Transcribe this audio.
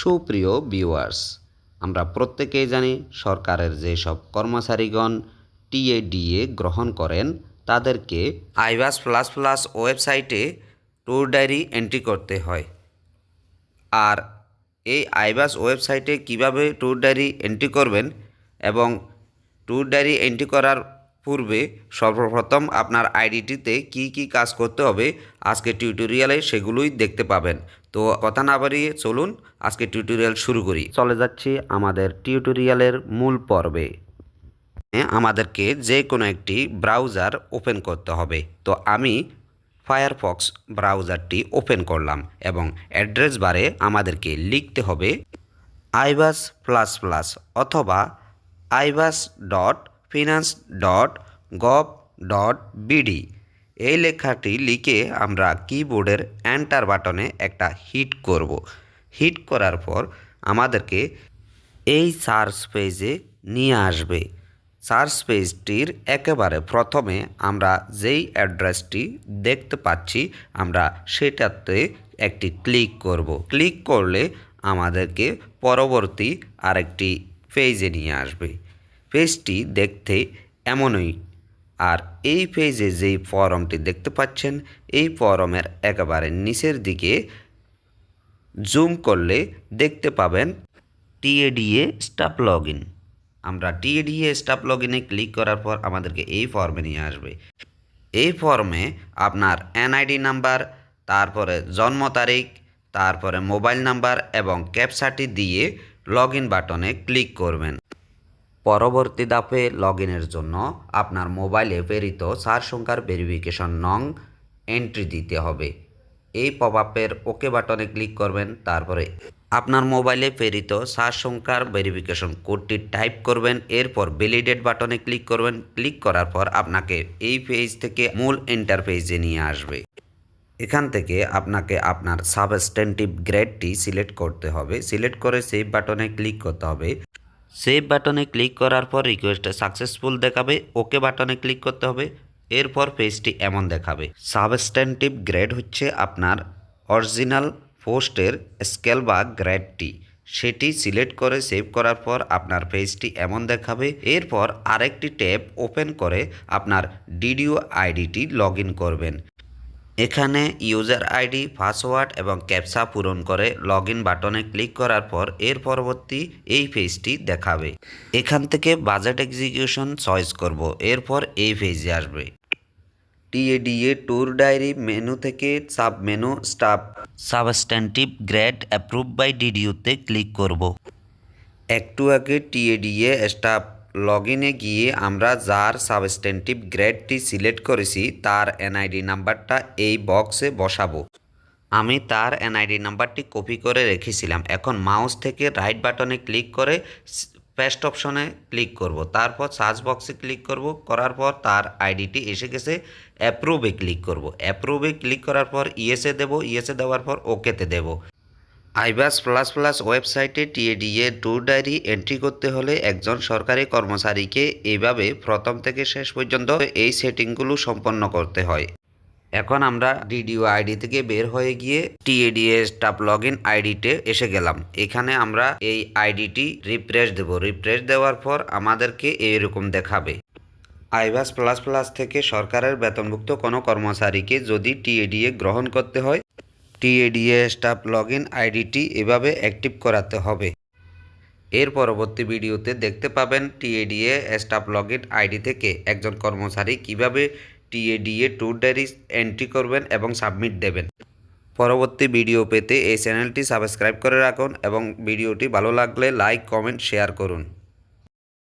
সুপ্রিয় ভিউয়ার্স আমরা প্রত্যেকেই জানি সরকারের যেসব কর্মচারীগণ টিএডিএ গ্রহণ করেন, তাদেরকে আইবাস প্লাস প্লাস ওয়েবসাইটে ট্যুর ডায়েরি এন্ট্রি করতে হয়। আর এই আইবাস ওয়েবসাইটে কীভাবে ট্যুর ডায়েরি এন্ট্রি করবেন এবং ট্যুর ডায়েরি এন্ট্রি করার পূর্বে সর্বপ্রথম আপনার আইডিটিতে কি কি কাজ করতে হবে আজকে টিউটোরিয়ালে সেগুলোই দেখতে পাবেন। তো কথা না বাড়িয়ে চলুন আজকে টিউটোরিয়াল শুরু করি। চলে যাচ্ছি আমাদের টিউটোরিয়ালের মূল পর্বে। আমাদেরকে যে কোনো একটি ব্রাউজার ওপেন করতে হবে। তো আমি ফায়ারফক্স ব্রাউজারটি ওপেন করলাম এবং অ্যাড্রেস বারে আমাদেরকে লিখতে হবে আইবাস প্লাস প্লাস অথবা iBAS dot finance dot gov dot BD এই লেখাটি লিখে আমরা কিবোর্ডের এন্টার বাটনে একটা হিট করব। হিট করার পর আমাদেরকে এই সার্চ পেজে নিয়ে আসবে। সার্চ পেজটির একেবারে প্রথমে আমরা যেই অ্যাড্রেসটি দেখতে পাচ্ছি, আমরা সেটাতে একটি ক্লিক করব। ক্লিক করলে আমাদেরকে পরবর্তী আরেকটি পেজে নিয়ে আসবে। পেজটি দেখতে এমনই আর এই পেজে যেই ফরমটি দেখতে পাচ্ছেন, এই ফরমের একেবারে নিচের দিকে জুম করলে দেখতে পাবেন টিএডিএ স্টাফ লগ ইন আমরা টিএডিএ স্টাফ লগ ইনে ক্লিক করার পর আমাদেরকে এই ফর্মে নিয়ে আসবে। এই ফর্মে আপনার এনআইডি নাম্বার তারপরে জন্ম তারিখ, তারপরে মোবাইল নাম্বার এবং ক্যাপসাটি দিয়ে লগ ইন বাটনে ক্লিক করবেন। পরবর্তী ধাপে লগ ইনের জন্য আপনার মোবাইলে প্রেরিত চার সংখ্যার ভেরিফিকেশন নং এন্ট্রি দিতে হবে। এই পপ আপের ওকে বাটনে ক্লিক করবেন, তারপরে আপনার মোবাইলে প্রেরিত চার সংখ্যার ভেরিফিকেশন কোডটি টাইপ করবেন, এরপর ভ্যালিডেট বাটনে ক্লিক করবেন। ক্লিক করার পর আপনাকে এই পেজ থেকে মূল ইন্টারফেসে নিয়ে আসবে। এখান থেকে আপনাকে আপনার সাবস্টেন্টিভ গ্রেডটি সিলেক্ট করতে হবে। সিলেক্ট করে সেভ বাটনে ক্লিক করতে হবে। সেভ বাটনে ক্লিক করার পর রিকোয়েস্টে সাকসেসফুল দেখাবে ওকে বাটনে ক্লিক করতে হবে, এরপর পেজটি এমন দেখাবে। সাবস্টেন্টিভ গ্রেড হচ্ছে আপনার অরিজিনাল পোস্টের স্কেল বা গ্রেডটি সেটি সিলেক্ট করে সেভ করার পর আপনার পেজটি এমন দেখাবে, এরপর আরেকটি ট্যাব ওপেন করে আপনার ডিডিও আইডিটি লগ করবেন। এখানে ইউজার আইডি, পাসওয়ার্ড এবং ক্যাপসা পূরণ করে লগ বাটনে ক্লিক করার পর এর পরবর্তী এই পেজটি দেখাবে। এখান থেকে বাজেট এক্সিকিউশন চয়েস করব, এরপর এই পেজে আসবে। টিএডিএ ট্যুর ডায়েরি মেনু থেকে sub menu staff substantive grade approve by ডিডিউতে click করব। একটু আগে টিএডিএ স্টাফ লগ ইনে গিয়ে আমরা যার সাবস্টেন্টিভ গ্রেডটি সিলেক্ট করেছি, তার এনআইডি নাম্বারটা এই বক্সে বসাবো। আমি তার এনআইডি নাম্বারটি কপি করে রেখেছিলাম। এখন মাউস থেকে রাইট বাটনে ক্লিক করে পেস্ট অপশনে ক্লিক করব। তারপর সার্চ বক্সে ক্লিক করব। করার পর তার আইডিটি এসে গেছে অ্যাপ্রুভে ক্লিক করব। অ্যাপ্রুভে ক্লিক করার পর ইয়েসে দেব। ইয়েসে দেওয়ার পর ওকেতে দেব। আইবাস প্লাস প্লাস ওয়েবসাইটে টিএডিএ ট্যুর ডায়েরি এন্ট্রি করতে হলে একজন সরকারি কর্মচারীকে এইভাবে প্রথম থেকে শেষ পর্যন্ত এই সেটিংগুলো সম্পন্ন করতে হয়। এখন আমরা ডিডিও আইডি থেকে বের হয়ে গিয়ে টিএডিএ স্টাফ লগ ইন আইডিতে এসে গেলাম। এখানে আমরা এই আইডিটি রিফ্রেশ দেব। রিফ্রেশ দেওয়ার পর আমাদেরকে এইরকম দেখাবে। আইভাস প্লাস প্লাস থেকে সরকারের বেতনভুক্ত কোনো কর্মচারীকে যদি টিএডিএ গ্রহণ করতে হয় টিএডিএ স্টাফ লগ ইন আইডিটি এভাবে অ্যাক্টিভ করাতে হবে। এর পরবর্তী ভিডিওতে দেখতে পাবেন TADA staff log in ID থেকে একজন কর্মচারী কীভাবে টিএডিএ ট্যুর ডায়েরি এন্ট্রি করবেন এবং সাবমিট দেবেন। পরবর্তী ভিডিও পেতে এই চ্যানেলটি সাবস্ক্রাইব করে রাখুন এবং ভিডিওটি ভালো লাগলে লাইক কমেন্ট শেয়ার করুন।